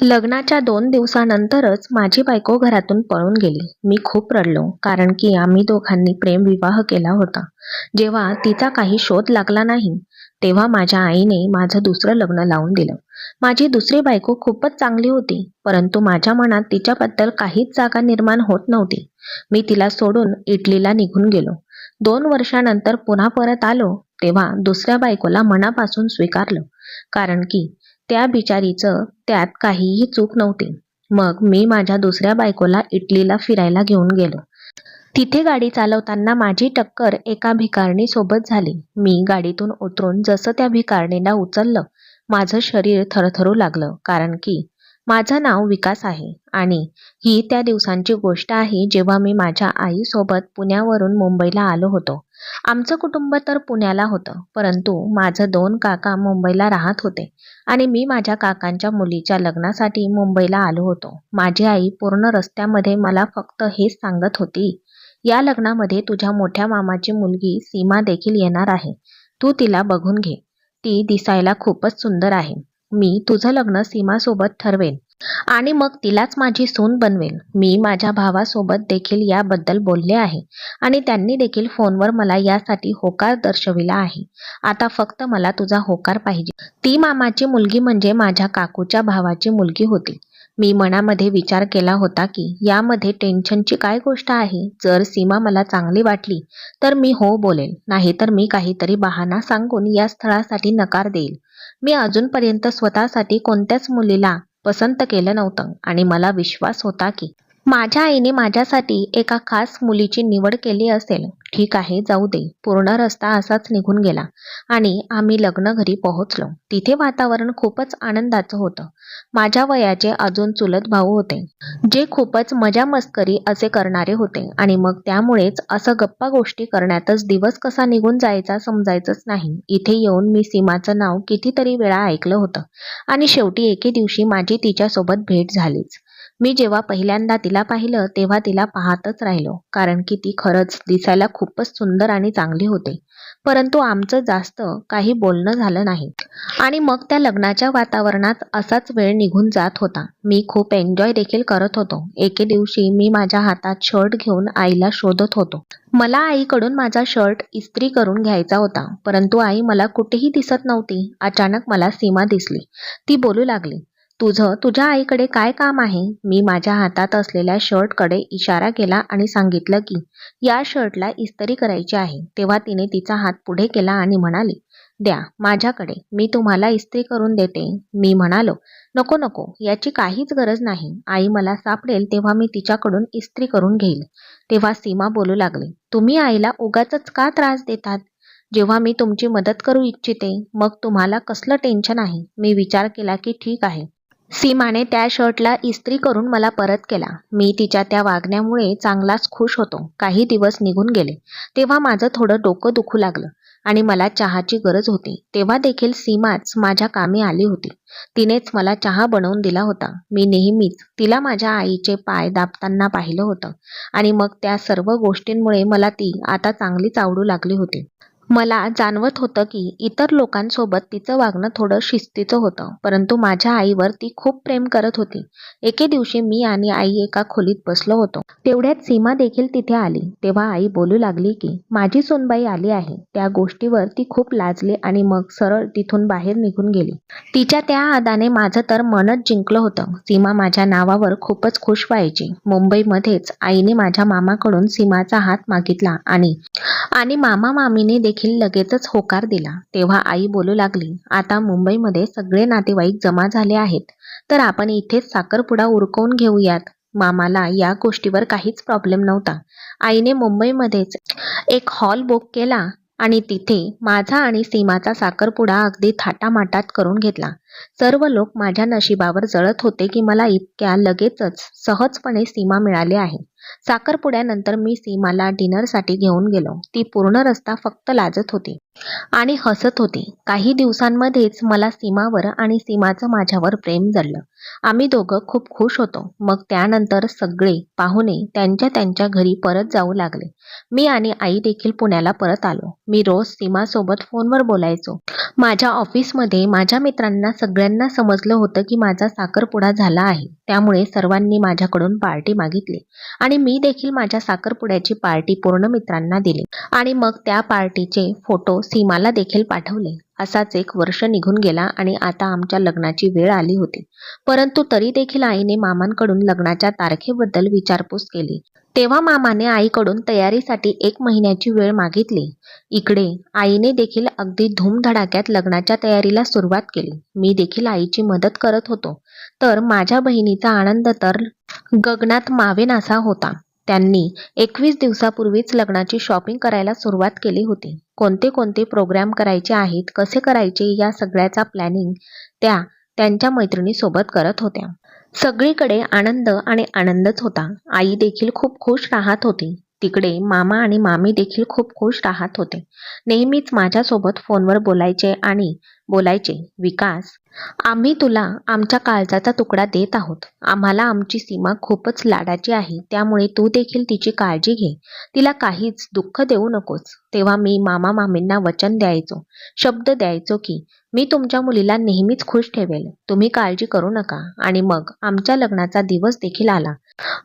लग्नाच्या दोन दिवसानंतरच माझी बायको घरातून पळून गेली. मी खूप रडलो कारण की आम्ही दोघांनी प्रेम विवाह केला होता. जेव्हा तिचा काही शोध लागला नाही तेव्हा माझ्या आईने माझं दुसरं लग्न लावून दिलं. माझी दुसरी बायको खूपच चांगली होती परंतु माझ्या मनात तिच्याबद्दल काहीच जागा निर्माण होत नव्हती. मी तिला सोडून इटलीला निघून गेलो. दोन वर्षानंतर पुन्हा परत आलो तेव्हा दुसऱ्या बायकोला मनापासून स्वीकारलं. कारण की त्या बिचारीचं त्यात काहीही चूक नव्हती. मग मी माझ्या दुसऱ्या बायकोला इटलीला फिरायला घेऊन गेलो. तिथे गाडी चालवताना माझी टक्कर एका भिकारणी सोबत झाली. मी गाडीतून उतरून जसं त्या भिकारणीला उचललं माझं शरीर थरथरू लागलं कारण की माझं नाव विकास आहे आणि ही त्या दिवसांची गोष्ट आहे जेव्हा मी माझ्या आईसोबत पुण्यावरून मुंबईला आलो होतो. आमचं कुटुंब तर पुण्याला होतं परंतु माझं दोन काका मुंबईला राहत होते आणि मी माझ्या काकांच्या मुलीच्या लग्नासाठी मुंबईला आलो होतो. माझी आई पूर्ण रस्त्यामध्ये मला फक्त हेच सांगत होती या लग्नामध्ये तुझ्या मोठ्या मामाची मुलगी सीमा देखील येणार आहे. तू तिला बघून घे. ती दिसायला खूपच सुंदर आहे. मी तुझं लग्न सीमासोबत ठरवेन आणि मग तिलाच माझी सून बनवेन. मी माझ्या भावासोबत देखील याबद्दल बोलले आहे आणि त्यांनी देखील फोनवर मला यासाठी होकार दर्शविला आहे. आता फक्त मला तुझा होकार पाहिजे. ती मामाची मुलगी म्हणजे माझ्या काकूच्या भावाची मुलगी होती. मी मनामध्ये विचार केला होता की यामध्ये टेन्शनची काय गोष्ट आहे? जर सीमा मला चांगली वाटली तर मी हो बोलेन. नाहीतर मी काहीतरी बहाणा सांगून या स्थळासाठी नकार देईल. मी अजूनपर्यंत स्वतःसाठी कोणत्याच मुलीला पसंत केलं नव्हतं आणि मला विश्वास होता की माझ्या आईने माझ्यासाठी एका खास मुलीची निवड केली असेल. ठीक आहे जाऊ दे. पूर्ण रस्ता असाच निघून गेला आणि आम्ही लग्न घरी पोहोचलो. तिथे वातावरण खूपच आनंदाचं होतं. माझ्या वयाचे अजून चुलत भाऊ होते जे खूपच मजा मस्करी असे करणारे होते आणि मग त्यामुळेच असं गप्पा गोष्टी करण्यातच दिवस कसा निघून जायचा समजायचंच नाही. इथे येऊन मी सीमाचं नाव कितीतरी वेळा ऐकलं होतं आणि शेवटी एके दिवशी माझी तिच्यासोबत भेट झालीच. मी जेव्हा पहिल्यांदा तिला पाहिलं तेव्हा तिला पाहतच राहिलो. कारण की ती खरंच दिसायला खूपच सुंदर आणि चांगली होते. परंतु आमचं जास्त काही बोलणं झालं नाही. आणि मग त्या लग्नाच्या वातावरणात असाच वेळ निघून जात होता. मी खूप एन्जॉय देखील करत होतो. एके दिवशी मी माझ्या हातात शर्ट घेऊन आईला शोधत होतो. मला आईकडून माझा शर्ट इस्त्री करून घ्यायचा होता. परंतु आई मला कुठेही दिसत नव्हती. अचानक मला सीमा दिसली. ती बोलू लागली तुझं तुझ्या आईकडे काय काम आहे? मी माझ्या हातात असलेल्या शर्टकडे इशारा केला आणि सांगितलं की या शर्टला इस्त्री करायची आहे. तेव्हा तिने तिचा हात पुढे केला आणि म्हणाली द्या माझ्याकडे मी तुम्हाला इस्त्री करून देते. मी म्हणालो नको नको याची काहीच गरज नाही. आई मला सापडेल तेव्हा मी तिच्याकडून इस्त्री करून घेईल. तेव्हा सीमा बोलू लागली तुम्ही आईला उगाच का त्रास देतात? जेव्हा मी तुमची मदत करू इच्छिते मग तुम्हाला कसलं टेन्शन आहे? मी विचार केला की ठीक आहे. सीमाने त्या शर्टला इस्त्री करून मला परत केला. मी तिच्या त्या वागण्यामुळे चांगलाच खुश होतो. काही दिवस निघून गेले. तेव्हा माझं थोडं डोकं दुखू लागलं आणि मला चहाची गरज होती. तेव्हा देखील सीमाच माझ्या कामी आली होती. तिनेच मला चहा बनवून दिला होता. मी नेहमीच तिला माझ्या आईचे पाय दाबताना पाहिलं होतं आणि मग त्या सर्व गोष्टींमुळे मला ती आता चांगलीच आवडू लागली होती. मला जाणवत होतं की इतर लोकांसोबत तिचं वागणं थोडं शिस्तीचं होतं परंतु माझ्या आईवर ती खूप प्रेम करत होती. एके दिवशी मी आणि आई एका खोलीत बसलो होतो. तेवढ्यात सीमा देखील तिथे आली. तेव्हा आई बोलू लागली की माझी सोनबाई आली आहे. त्या गोष्टीवर ती खूप लाजली आणि मग सरळ तिथून बाहेर निघून गेली. तिच्या त्या आदाने माझं तर मनच जिंकलं होतं. सीमा माझ्या नावावर खूपच खुश व्हायची. मुंबईमध्येच आईने माझ्या मामाकडून सीमाचा हात मागितला आणि आणि मामा मामीने देखील लगेचच होकार दिला. तेव्हा आई बोलू लागली आता मुंबईमध्ये सगळे नातेवाईक जमा झाले आहेत तर आपण इथेच साखरपुडा उरकवून घेऊयात. मामाला या गोष्टीवर काहीच प्रॉब्लेम नव्हता. आईने मुंबईमध्येच एक हॉल बुक केला आणि तिथे माझा आणि सीमाचा साखरपुडा अगदी थाटामाटात करून घेतला. सर्व लोक माझ्या नशिबावर जळत होते की मला इतक्या लगेचच सहजपणे सीमा मिळाली आहे. साखरपुड्यानंतर मी सीमाला डिनरसाठी घेऊन गेलो. ती पूर्ण रस्ता फक्त लाजत होती आणि हसत होती. काही दिवसांमध्येच मला सीमावर आणि सीमाचं माझ्यावर प्रेम जडलं. आम्ही दोघं खूप खुश होतो. मग त्यानंतर सगळे पाहुणे त्यांच्या त्यांच्या घरी परत जाऊ लागले. मी आणि आई देखील पुण्याला परत आलो. मी रोज सीमासोबत फोनवर बोलायचो. माझ्या ऑफिसमध्ये माझ्या मित्रांना सगळ्यांना समजलं होतं की माझा साखरपुडा झाला आहे. त्यामुळे सर्वांनी माझ्याकडून पार्टी मागितली आणि मी देखील माझ्या साखरपुड्याची पार्टी पूर्ण मित्रांना दिली. आणि मग त्या पार्टीचे फोटो सीमाला देखील पाठवले. असाच एक वर्ष निघून गेला आणि आता आमच्या लग्नाची वेळ आली होती. परंतु तरी देखील आईने मामांकडून लग्नाच्या तारखेबद्दल विचारपूस केली. तेव्हा मामाने आईकडून तयारीसाठी एक महिन्याची वेळ मागितली. इकडे आईने देखील अगदी धूमधडाक्यात लग्नाच्या तयारीला सुरुवात केली. मी देखील आईची मदत करत होतो. तर माझ्या बहिणीचा आनंद तर गगनात मावेनासा होता. त्यांनी एकवीस दिवसापूर्वीच लग्नाची शॉपिंग करायला सुरुवात केली होती. कोणते कोणते प्रोग्राम करायचे आहेत कसे करायचे या सगळ्याचा प्लॅनिंग त्या त्यांच्या मैत्रिणीसोबत करत होत्या. सगळीकडे आनंद आणि आनंदच होता. आई देखील खूप खुश राहत होती. तिकडे मामा आणि मामी देखील खूप खुश राहत होते. नेहमीच माझ्यासोबत फोनवर बोलायचे आणि बोलायचे विकास आम्ही तुला आमच्या काळजाचा तुकडा देत आहोत. आम्हाला आमची सीमा खूपच लाडाची आहे. त्यामुळे तू देखील तिची काळजी घे. तिला काहीच दुःख देऊ नकोस. तेव्हा मी मामा मामींना वचन द्यायचो. शब्द द्यायचो की मी तुमच्या मुलीला नेहमीच खुश ठेवेल. तुम्ही काळजी करू नका. आणि मग आमच्या लग्नाचा दिवस देखील आला.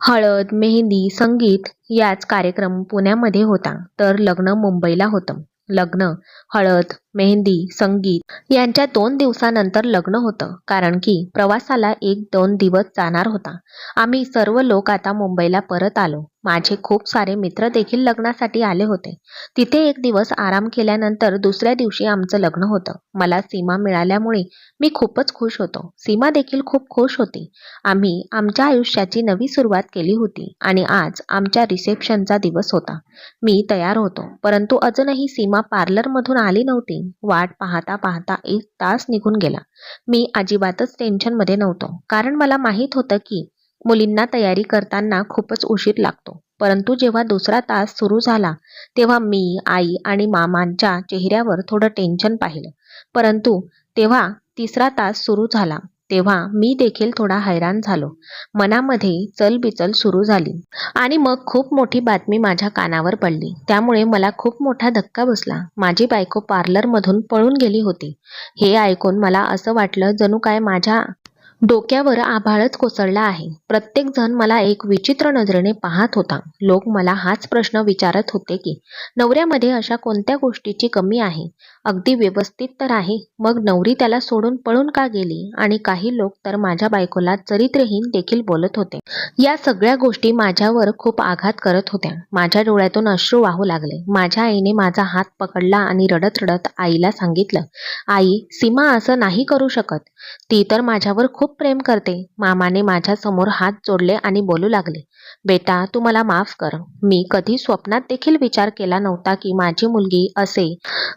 हळद मेहंदी संगीत याच कार्यक्रम पुण्यामध्ये होता. तर लग्न मुंबईला होतं. लग्न हळद मेहंदी संगीत यांच्या दोन दिवसानंतर लग्न होतं. कारण की प्रवासाला एक दोन दिवस जाणार होता. आम्ही सर्व लोक आता मुंबईला परत आलो. माझे खूप सारे मित्र देखील लग्नासाठी आले होते. तिथे एक दिवस आराम केल्यानंतर दुसऱ्या दिवशी आमचं लग्न होतं. मला सीमा मिळाल्यामुळे मी खूपच खुश होतो. सीमा देखील खूप खुश होती. आम्ही आमच्या आयुष्याची नवी सुरुवात केली होती आणि आज आमच्या रिसेप्शनचा दिवस होता. मी तयार होतो. परंतु अजूनही सीमा पार्लरमधून आली नव्हती. वाट पाहता पाहता एक तास निघून गेला. मी अजिबातच टेन्शनमध्ये नव्हतो. कारण मला माहीत होतं की मुलींना तयारी करताना खूपच उशीर लागतो. परंतु जेव्हा दुसरा तास सुरू झाला तेव्हा मी आई आणि मामांच्या चेहऱ्यावर थोडं टेन्शन पाहिलं. परंतु तेव्हा तिसरा तास सुरू झाला. तेव्हा मी देखील थोडा हैराण झालो. मनामध्ये चलबिचल सुरू झाली आणि मग खूप मोठी बातमी माझ्या कानावर पडली. त्यामुळे मला खूप मोठा धक्का बसला. माझी बायको पार्लरमधून पळून गेली होती. हे ऐकून मला असं वाटलं जणू काय माझ्या डोक्यावर आभाळच कोसळला आहे. प्रत्येक जण मला एक विचित्र नजरेने पाहत होता. लोक मला हाच प्रश्न विचारत होते की नवऱ्यामध्ये अशा कोणत्या गोष्टीची कमी आहे? अगदी व्यवस्थित तर आहे. मग नवरी त्याला सोडून पळून का गेली? आणि काही लोक तर माझ्या बायकोला चरित्रहीन देखील बोलत होते. या सगळ्या गोष्टी माझ्यावर खूप आघात करत होत्या. माझ्या डोळ्यातून अश्रू वाहू लागले. माझ्या आईने माझा हात पकडला आणि रडत रडत आईला सांगितलं आई सीमा असं नाही करू शकत. ती तर माझ्यावर खूप खूप प्रेम करते. मामाने माझ्यासमोर हात जोडले आणि बोलू लागले बेटा तू मला माफ कर. मी कधी स्वप्नात देखील विचार केला नव्हता की माझी मुलगी असे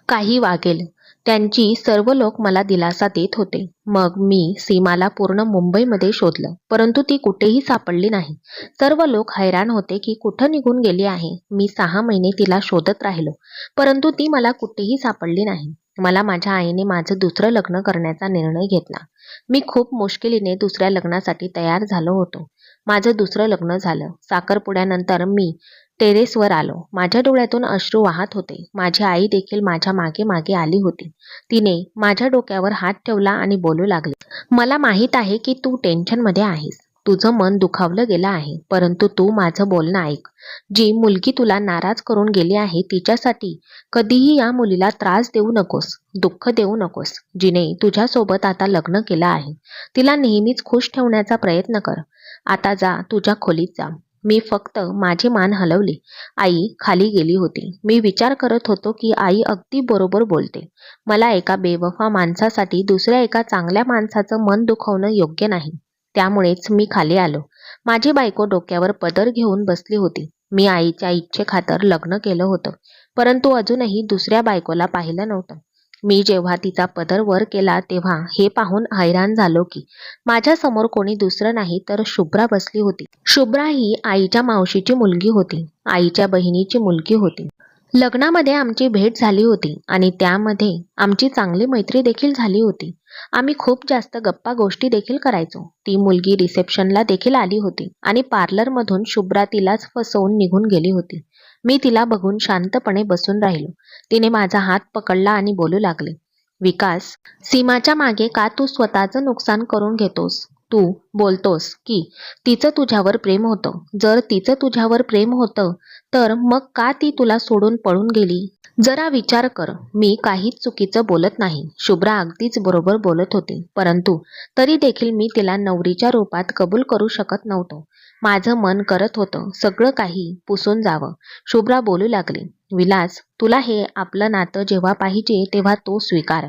काही वागेल. त्यांची सर्व लोक मला दिलासा देत होते. मग मी सीमाला पूर्ण मुंबईमध्ये शोधलं. परंतु ती कुठेही सापडली नाही. सर्व लोक हैराण होते की कुठं निघून गेली आहे. मी सहा महिने तिला शोधत राहिलो. परंतु ती मला कुठेही सापडली नाही. मला माझ्या आईने माझं दुसरं लग्न करण्याचा निर्णय घेतला. मी खूप मुश्किलीने दुसऱ्या लग्नासाठी तयार झालो होतो. माझं दुसरं लग्न झालं. साखरपुड्यानंतर मी टेरेसवर आलो. माझ्या डोळ्यातून अश्रू वाहत होते. माझी आई देखील माझ्या मागे मागे आली होती. तिने माझ्या डोक्यावर हात ठेवला आणि बोलू लागली. मला माहीत आहे की तू टेन्शनमध्ये आहेस. तुझं मन दुखावलं गेलं आहे परंतु तू माझं बोलणं ऐक. जी मुलगी तुला नाराज करून गेली आहे तिच्यासाठी कधीही या मुलीला त्रास देऊ नकोस दुःख देऊ नकोस. जिने तुझ्यासोबत आता लग्न केलं आहे तिला नेहमीच खुश ठेवण्याचा प्रयत्न कर. आता जा तुझ्या खोलीत जा. मी फक्त माझी मान हलवली. आई खाली गेली होती. मी विचार करत होतो की आई अगदी बरोबर बोलते. मला एका बेवफा माणसासाठी दुसऱ्या एका चांगल्या माणसाचं मन दुखवणं योग्य नाही. त्यामुळेच मी खाली आलो. माझी बायको डोक्यावर पदर घेऊन बसली होती. मी आईच्या इच्छेखातर लग्न केलं होतं परंतु अजूनही दुसऱ्या बायकोला पाहिलं नव्हतं. मी जेव्हा तिचा पदर वर केला तेव्हा हे पाहून हैराण झालो की माझ्यासमोर कोणी दुसरं नाही तर शुभ्रा बसली होती. शुभ्रा ही आईच्या मावशीची मुलगी होती आईच्या बहिणीची मुलगी होती. लग्नामध्ये आमची भेट झाली होती आणि त्यामध्ये आमची चांगली मैत्री देखील झाली होती. आम्ही खूप जास्त गप्पा गोष्टी देखील करायचो. ती मुलगी रिसेप्शनला देखील आली होती आणि पार्लरमधून शुभ्रा तिलाच फसवून निघून गेली होती. मी तिला बघून शांतपणे बसून राहिलो. तिने माझा हात पकडला आणि बोलू लागले. विकास सीमाच्या मागे का तू स्वतःचं नुकसान करून घेतोस? तू बोलतोस की तिचं तुझ्यावर प्रेम होतं. जर तिचं तुझ्यावर प्रेम होतं तर मग का ती तुला सोडून पळून गेली? जरा विचार कर. मी काहीच चुकीचं बोलत नाही. शुभ्रा अगदीच बरोबर बोलत होती. परंतु तरी देखील मी तिला नवरीच्या रूपात कबूल करू शकत नव्हतो. माझं मन करत होतं. सगळं काही पुसून जावं. शुभ्रा बोलू लागली. विलास तुला हे आपलं नातं जेव्हा पाहिजे तेव्हा तो स्वीकार.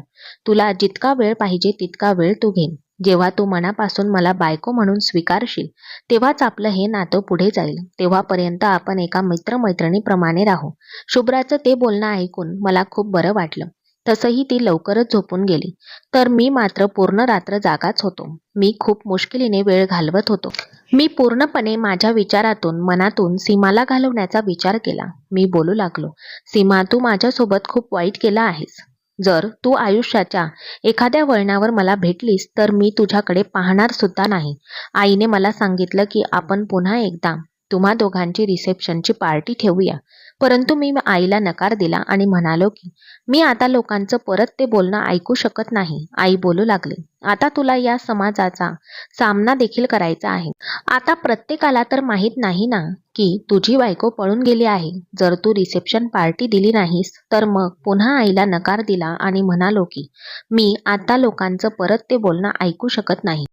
तुला जितका वेळ पाहिजे तितका वेळ तू घे जेव्हा तू मनापासून मला बायको म्हणून स्वीकारशील तेव्हाच आपलं हे नातं पुढे जाईल. तेव्हापर्यंत आपण एका मित्रमैत्रिणीप्रमाणे राहू. शुभ्राचं ते बोलणं ऐकून मला खूप बरं वाटलं. तसंही ती लवकरच झोपून गेली. तर मी मात्र पूर्ण रात्र जागाच होतो. मी खूप मुश्किलीने वेळ घालवत होतो. मी पूर्णपणे माझ्या विचारातून मनातून सीमाला घालवण्याचा विचार केला. मी बोलू लागलो सीमा तू माझ्यासोबत खूप वाईट केला आहेस. जर तू आयुष्याच्या एखाद्या वळणावर मला भेटलीस तर मी तुझ्याकडे पाहणार सुद्धा नाही. आईने मला सांगितलं की आपण पुन्हा एकदा तुम्हा दोघांची रिसेप्शनची पार्टी ठेवूया. परंतु मी आईला नकार दिला आणि म्हणालो की मी आता लोकांचं परत ते बोलणं ऐकू शकत नाही. आई बोलू लागली आता तुला या समाजाचा सामना देखील करायचा आहे. आता प्रत्येकाला तर माहीत नाही ना की तुझी बायको पळून गेली आहे. जर तू रिसेप्शन पार्टी दिली नाहीस तर मग पुन्हा आईला नकार दिला आणि म्हणालो की मी आता लोकांचं परत ते बोलणं ऐकू शकत नाही.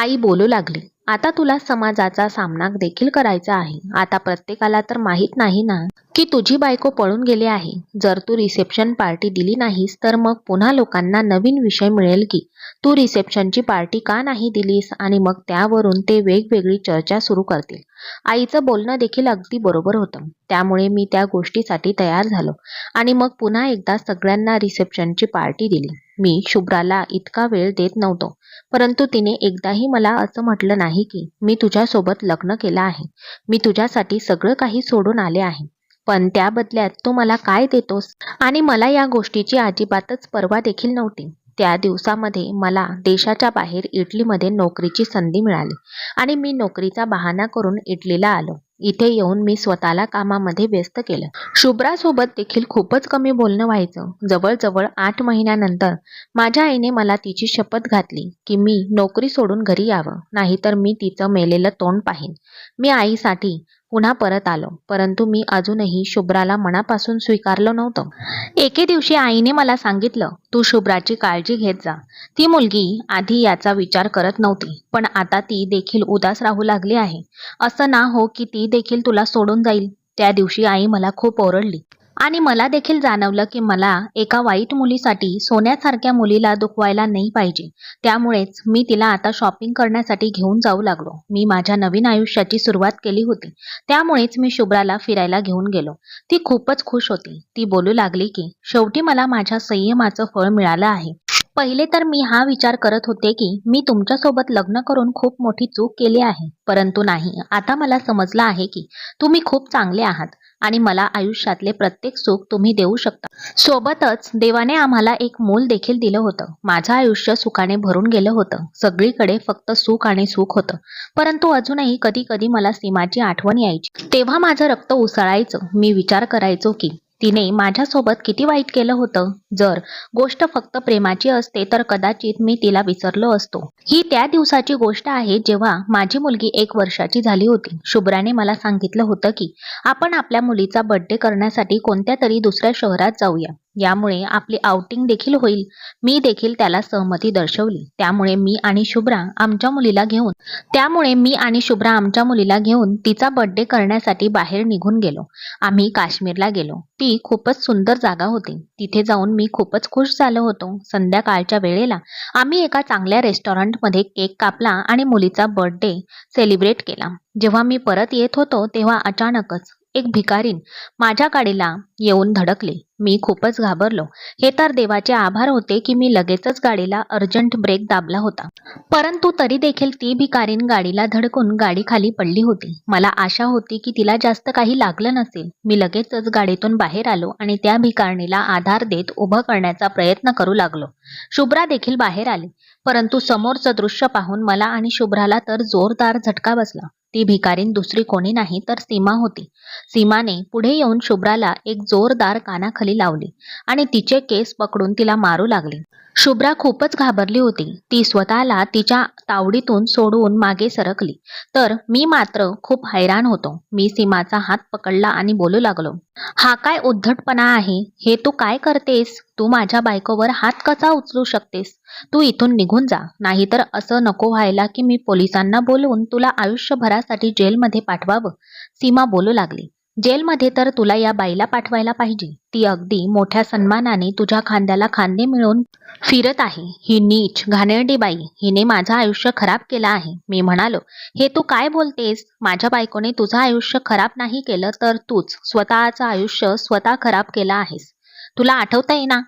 आई बोलू लागली आता तुला समाजाचा सामना देखील करायचा आहे. आता प्रत्येकाला तर माहीत नाही ना की तुझी बायको पळून गेली आहे. जर तू रिसेप्शन पार्टी दिली नाहीस तर मग पुन्हा लोकांना नवीन विषय मिळेल की तू रिसेप्शनची पार्टी का नाही दिलीस? आणि मग त्यावरून ते वेगवेगळी चर्चा सुरू करतील. आईचं बोलणं देखील अगदी बरोबर होतं. त्यामुळे मी त्या गोष्टीसाठी तयार झालो आणि मग पुन्हा एकदा सगळ्यांना रिसेप्शनची पार्टी दिली. मी शुभ्राला इतका वेळ देत नव्हतो परंतु तिने एकदाही मला असं म्हटलं नाही की मी तुझ्यासोबत लग्न केलं आहे. मी तुझ्यासाठी सगळं काही सोडून आले आहे. पण त्या बदल्यात तू मला काय देतोस? आणि मला या गोष्टीची अजिबातच पर्वा देखील नव्हती. त्या दिवसामध्ये मला देशाच्या बाहेर इटलीमध्ये नोकरीची संधी मिळाली आणि मी नोकरीचा बहाणा करून इटलीला आलो. इथे येऊन मी स्वतःला कामामध्ये व्यस्त केलं. शुभ्रासोबत देखील खूपच कमी बोलणं व्हायचं. जवळजवळ आठ महिन्यानंतर माझ्या आईने मला तिची शपथ घातली की मी नोकरी सोडून घरी यावं नाहीतर मी तिचं मेलेलं तोंड पाहीन. मी आईसाठी पुन्हा परत आलो. परंतु मी अजूनही शुभ्राला मनापासून स्वीकारलं नव्हतं. एके दिवशी आईने मला सांगितलं तू शुभ्राची काळजी घेत जा. ती मुलगी आधी याचा विचार करत नव्हती पण आता ती देखील उदास राहू लागली आहे. असं ना हो की ती देखील तुला सोडून जाईल. त्या दिवशी आई मला खूप ओरडली. आणि मला देखील जाणवलं की मला एका वाईट मुलीसाठी सोन्यासारख्या मुलीला दुखवायला नाही पाहिजे. त्यामुळेच मी तिला आता शॉपिंग करण्यासाठी घेऊन जाऊ लागलो. मी माझ्या नवीन आयुष्याची सुरुवात केली होती. त्यामुळेच मी शुभ्राला फिरायला घेऊन गेलो. ती खूपच खुश होती. ती बोलू लागली की शेवटी मला माझ्या संयमाचं फळ मिळालं आहे. पहिले तर मी हा विचार करत होते की मी तुमच्यासोबत लग्न करून खूप मोठी चूक केली आहे. परंतु नाही. आता मला समजलं आहे की तुम्ही खूप चांगले आहात. आणि मला आयुष्यातले प्रत्येक सुख तुम्ही देऊ शकता. सोबतच देवाने आम्हाला एक मूल देखील दिलं होतं. माझं आयुष्य सुखाने भरून गेलं होतं. सगळीकडे फक्त सुख आणि सुख होतं. परंतु अजूनही कधी कधी मला सीमाची आठवण यायची. तेव्हा माझं रक्त उसळायचं. मी विचार करायचो की तिने माझ्यासोबत किती वाईट केलं होतं? जर गोष्ट फक्त प्रेमाची असते तर कदाचित मी तिला विसरलो असतो. ही त्या दिवसाची गोष्ट आहे जेव्हा माझी मुलगी एक वर्षाची झाली होती. शुभ्राने मला सांगितलं होतं की आपण आपल्या मुलीचा बर्थडे करण्यासाठी कोणत्या तरी दुसऱ्या शहरात जाऊया. यामुळे आपली आउटिंग देखील होईल. मी देखील त्याला सहमती दर्शवली. त्यामुळे मी आणि शुभ्रा आमच्या मुलीला घेऊन त्यामुळे मी आणि शुभ्रा आमच्या मुलीला घेऊन तिचा बर्थडे करण्यासाठी बाहेर निघून गेलो. आम्ही काश्मीरला गेलो. ती खूपच सुंदर जागा होती. तिथे जाऊन मी खूपच खुश झालो होतो. संध्याकाळच्या वेळेला आम्ही एका चांगल्या रेस्टॉरंटमध्ये केक कापला आणि मुलीचा बर्थडे सेलिब्रेट केला. जेव्हा मी परत येत होतो तेव्हा अचानकच एक भिकारीन माझ्या गाडीला येऊन धडकले. मी खूपच घाबरलो. हे तर देवाचे आभार होते की मी लगेचच गाडीला अर्जंट ब्रेक दाबला होता. परंतु तरी देखील ती भिकारीन गाडीला धडकून गाडी खाली पडली होती. मला आशा होती की तिला जास्त काही लागलं नसेल. मी लगेचच गाडीतून बाहेर आलो आणि त्या भिकारणीला आधार देत उभं करण्याचा प्रयत्न करू लागलो. शुभ्रा देखील बाहेर आली. परंतु समोरचं दृश्य पाहून मला आणि शुभ्राला तर जोरदार झटका बसला. ती भिकारीन दुसरी कोणी नाही तर सीमा होती. सीमाने पुढे येऊन शुभ्राला एक जोरदार कानाखाली लावली आणि तिचे केस पकडून तिला मारू लागली. शुभ्रा खूपच घाबरली होती. ती स्वतःला तिच्या तावडीतून सोडवून मागे सरकली. तर मी मात्र खूप हैराण होतो. मी सीमाचा हात पकडला आणि बोलू लागलो. हा काय उद्धटपणा आहे? हे तू काय करतेस? तू माझ्या बायकोवर हात कसा उचलू शकतेस? तू इथून निघून जा. नाहीतर असं नको व्हायला की मी पोलिसांना बोलवून तुला आयुष्यभरासाठी जेलमध्ये पाठवावं. सीमा बोलू लागली. जेलमध्ये तर तुला या बाईला पाठवायला पाहिजे. ती अगदी मोठ्या सन्मानाने तुझ्या खांद्याला खांदे मिळवून फिरत आहे. ही नीच घाणेरडी बाई हिने माझं आयुष्य खराब केलं आहे. मी म्हणालो हे तू काय बोलतेस? माझ्या बायकोने तुझं आयुष्य खराब नाही केलं तर तूच स्वतःचं आयुष्य स्वतः खराब केलं आहेस. तुला आठवतंय ना?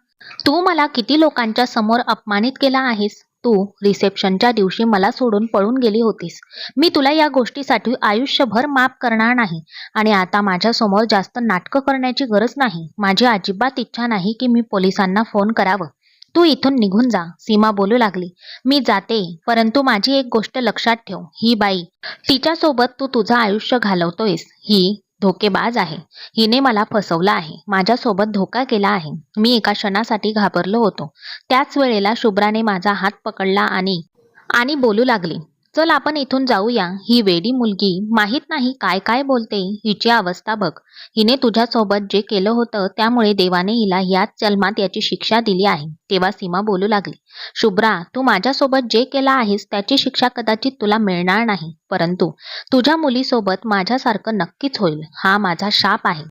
तू मला किती लोकांच्या समोर अपमानित केला आहेस? तू रिसेप्शनच्या दिवशी मला सोडून पळून गेली होतीस. मी तुला या गोष्टीसाठी आयुष्यभर माफ करणार नाही आणि आता माझ्यासमोर जास्त नाटकं करण्याची गरज नाही. माझी अजिबात इच्छा नाही की मी पोलिसांना फोन करावं. तू इथून निघून जा सीमा बोलू लागली. मी जाते परंतु माझी एक गोष्ट लक्षात ठेव. ही बाई तिच्यासोबत तू तुझं आयुष्य घालवतोयस. ही धोकेबाज आहे. हिने मला फसवलं आहे. माझ्यासोबत धोका केला आहे. मी एका क्षणासाठी घाबरलो होतो. त्याच वेळेला शुभ्राने माझा हात पकडला आणि आणि बोलू लागली. चल आपण इथून जाऊया. ही वेडी मुलगी माहीत नाही काय काय बोलते हिची अवस्था बघ. हिने तुझ्यासोबत जे केलं होतं त्यामुळे देवाने हिला याच जन्मात याची शिक्षा दिली आहे. तेव्हा सीमा बोलू लागली शुभ्रा तू माझ्यासोबत जे केलं आहेस त्याची शिक्षा कदाचित तुला मिळणार नाही. परंतु तुझ्या मुलीसोबत माझ्यासारखं नक्कीच होईल. हा माझा शाप आहे.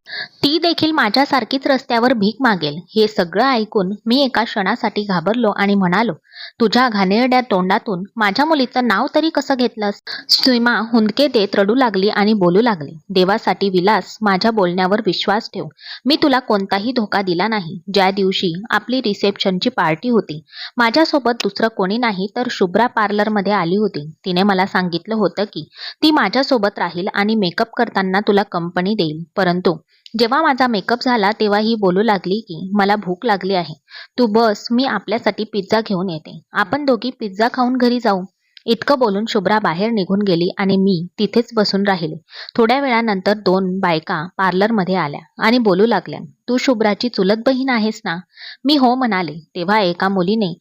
ती देखील माझ्यासारखीच रस्त्यावर भीक मागेल. हे सगळं ऐकून मी एका क्षणासाठी घाबरलो आणि म्हणालो तुझ्या घाणेरड्या तोंडातून माझ्या मुलीचं नाव तरी कसं घेतलास? सीमा हुंदके देत रडू लागली आणि बोलू लागली देवासाठी विलास माझ्या बोलण्यावर विश्वास ठेव. मी तुला कोणताही धोका दिला नाही. ज्या दिवशी आपली रिसेप्शनची पार्टी होती माझ्यासोबत दुसरं कोणी नाही तर शुभ्रा पार्लरमध्ये आली होती. तिने मला सांगितलं होतं की ती माझ्यासोबत राहील आणि मेकअप करताना तुला कंपनी देईल. परंतु जेव्हा माझा मेकअप झाला तेव्हा ही बोलू लागली की मला भूक लागली आहे. तू बस मी आपल्यासाठी पिझ्झा घेऊन येते. आपण दोघी पिझ्झा खाऊन घरी जाऊ. इतकं बोलून शुभ्रा बाहेर निघून गेली आणि मी तिथेच बसून राहिले. थोड्या वेळानंतर दोन बायका पार्लरमध्ये आल्या आणि बोलू लागल्या तू शुभ्राची चुलत बहीण आहेस ना? मी हो म्हणाले. तेव्हा एका मुलीने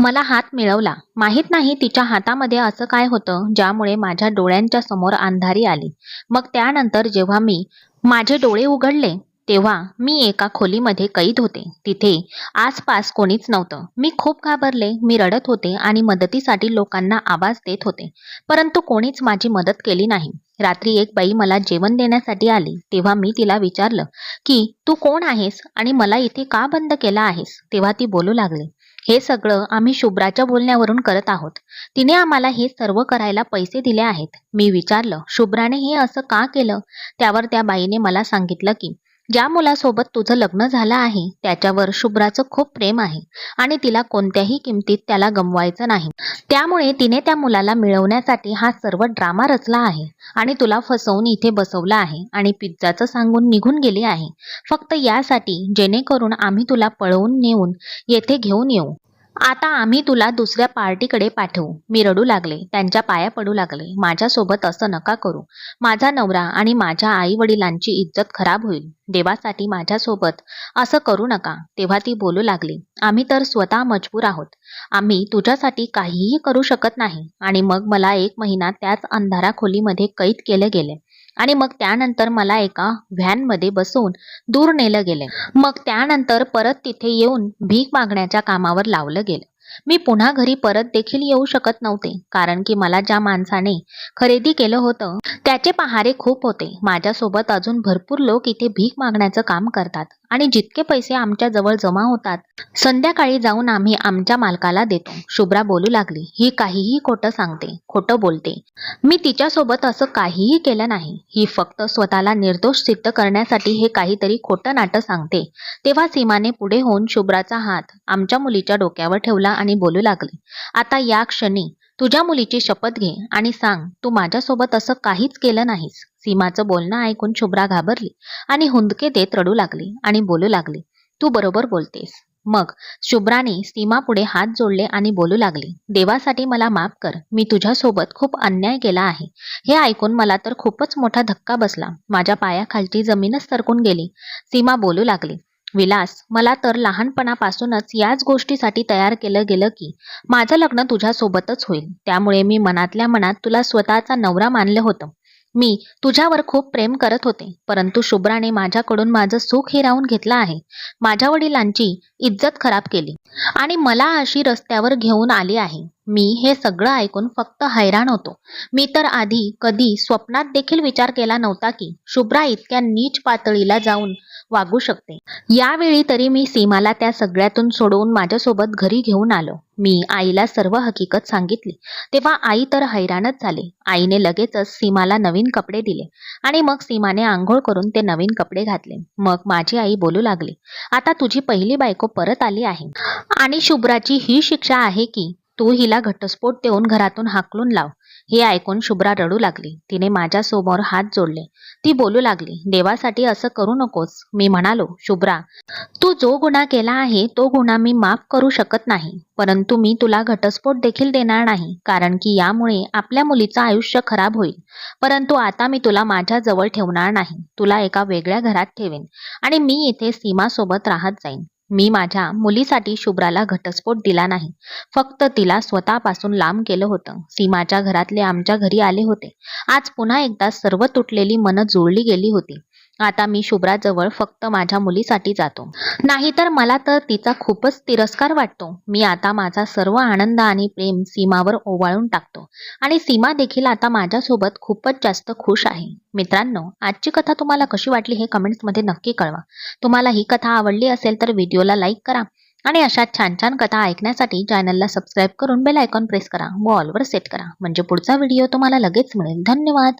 मला हात मिळवला. माहीत नाही तिच्या हातामध्ये असं काय होतं ज्यामुळे माझ्या डोळ्यांच्या समोर अंधारी आली. मग त्यानंतर जेव्हा मी माझे डोळे उघडले तेव्हा मी एका खोलीमध्ये कैद होते. तिथे आसपास कोणीच नव्हतं. मी खूप घाबरले. मी रडत होते आणि मदतीसाठी लोकांना आवाज देत होते. परंतु कोणीच माझी मदत केली नाही. रात्री एक बाई मला जेवण देण्यासाठी आली. तेव्हा मी तिला विचारलं की तू कोण आहेस आणि मला इथे का बंद केला आहेस? तेव्हा ती बोलू लागली हे सगळं आम्ही शुभ्राच्या बोलण्यावरून करत आहोत. तिने आम्हाला हे सर्व करायला पैसे दिले आहेत. मी विचारलं शुभ्राने हे असं का केलं? त्यावर त्या बाईने मला सांगितलं की ज्या मुलासोबत तुझं लग्न झालं आहे त्याच्यावर शुभ्राचं खूप प्रेम आहे आणि तिला कोणत्याही किमतीत त्याला गमवायचं नाही. त्यामुळे तिने त्या मुलाला मिळवण्यासाठी हा सर्व ड्रामा रचला आहे आणि तुला फसवून इथे बसवलं आहे आणि पिझ्झाचं सांगून निघून गेली आहे. फक्त यासाठी जेणेकरून आम्ही तुला पळवून नेऊन येथे घेऊन येऊ. आता आम्ही तुला दुसऱ्या पार्टीकडे पाठवू. मी रडू लागले. त्यांच्या पाया पडू लागले. माझ्यासोबत असं नका करू. माझा नवरा आणि माझ्या आई वडिलांची इज्जत खराब होईल. देवासाठी माझ्यासोबत असं करू नका. तेव्हा ती बोलू लागली. आम्ही तर स्वतः मजबूर आहोत. आम्ही तुझ्यासाठी काहीही करू शकत नाही. आणि मग मला एक महिना त्याच अंधारा खोलीमध्ये कैद केले गेले. आणि मग त्यानंतर मला एका व्हॅनमध्ये बसवून दूर नेलं गेले. मग त्यानंतर परत तिथे येऊन भीक मागण्याच्या कामावर लावलं गेलं. मी पुन्हा घरी परत देखील येऊ शकत नव्हते कारण की मला ज्या माणसाने खरेदी केलं होतं त्याचे पहारे खूप होते. माझ्यासोबत अजून भरपूर लोक इथे भीक मागण्याचं काम करतात. आणि जितके पैसे आमच्या जवळ जमा होतात संध्याकाळी जाऊन आम्ही आमच्या मालकाला देतो. शुभ्रा बोलू लागली. ही काहीही खोटं सांगते. खोटं बोलते. मी तिच्यासोबत असं काहीही केलं नाही. ही फक्त स्वतःला निर्दोष सिद्ध करण्यासाठी हे काहीतरी खोटं नाटं सांगते. तेव्हा सीमाने पुढे होऊन शुभ्राचा हात आमच्या मुलीच्या डोक्यावर ठेवला आणि बोलू लागली. आता या क्षणी तुझ्या मुलीची शपथ घे आणि सांग तू माझ्यासोबत असं काहीच केलं नाहीस. सीमाचं बोलणं ऐकून शुभ्रा घाबरली आणि हुंदके देत रडू लागली आणि बोलू लागली तू बरोबर बोलतेस. मग शुभ्राने सीमापुढे हात जोडले आणि बोलू लागली देवासाठी मला माफ कर मी तुझ्यासोबत खूप अन्याय केला आहे. हे ऐकून मला तर खूपच मोठा धक्का बसला. माझ्या पायाखालची जमीनच सरकून गेली. सीमा बोलू लागली विलास मला तर लहानपणापासूनच याच गोष्टीसाठी तयार केलं गेलं की माझं लग्न तुझ्यासोबतच होईल. त्यामुळे मी मनातल्या मनात तुला स्वतःचा नवरा मानलं होतं. मी तुझ्यावर खूप प्रेम करत होते परंतु शुभ्राने माझ्याकडून माझं सुख हिरावून घेतलं आहे. माझ्या वडिलांची इज्जत खराब केली आणि मला अशी रस्त्यावर घेऊन आली आहे. मी हे सगळं ऐकून फक्त हैराण होतो. मी तर आधी कधी स्वप्नात देखील विचार केला नव्हता की शुभ्रा इतक्या नीच पातळीला जाऊन वागू शकते. यावेळी तरी मी सीमाला त्या सगळ्यातून सोडवून माझ्यासोबत घरी घेऊन आलो. मी आईला सर्व हकीकत सांगितली. तेव्हा आई तर हैराणच झाली. आईने लगेचच सीमाला नवीन कपडे दिले आणि मग सीमाने आंघोळ करून ते नवीन कपडे घातले. मग माझी आई बोलू लागली आता तुझी पहिली बायको परत आली आहे. आणि शुभ्राची ही शिक्षा आहे की तू हिला घटस्फोट देऊन घरातून हाकलून लाव. हे ऐकून शुभ्रा रडू लागली. तिने माझ्यासमोर हात जोडले. ती बोलू लागली देवासाठी असं करू नकोस. मी म्हणालो शुभ्रा तू जो गुन्हा केला आहे तो गुन्हा मी माफ करू शकत नाही. परंतु मी तुला घटस्फोट देखील देणार नाही कारण की यामुळे आपल्या मुलीचं आयुष्य खराब होईल. परंतु आता मी तुला माझ्या जवळ ठेवणार नाही. तुला एका वेगळ्या घरात ठेवेन आणि मी इथे सीमासोबत राहत जाईन. मी माझ्या मुलीसाठी शुभ्राला घटस्फोट दिला नाही. फक्त तिला स्वतःपासून लांब केलं होतं. सीमाच्या घरातले आमच्या घरी आले होते. आज पुन्हा एकदा सर्व तुटलेली मनं जुळली गेली होती. आता मी शुभ्राजवळ फक्त माझ्या मुलीसाठी जातो. नाहीतर मला तर तिचा खूपच तिरस्कार वाटतो. मी आता माझा सर्व आनंद आणि प्रेम सीमावर ओवाळून टाकतो. आणि सीमा देखील आता माझ्यासोबत खूपच जास्त खुश आहे. मित्रांनो आजची कथा तुम्हाला कशी वाटली हे कमेंट्समध्ये नक्की कळवा. तुम्हाला ही कथा आवडली असेल तर व्हिडिओला लाईक करा. आणि अशा छान छान कथा ऐकण्यासाठी चॅनलला सबस्क्राईब करून बेल आयकॉन प्रेस करा व ऑलवर सेट करा. म्हणजे पुढचा व्हिडिओ तुम्हाला लगेच मिळेल. धन्यवाद!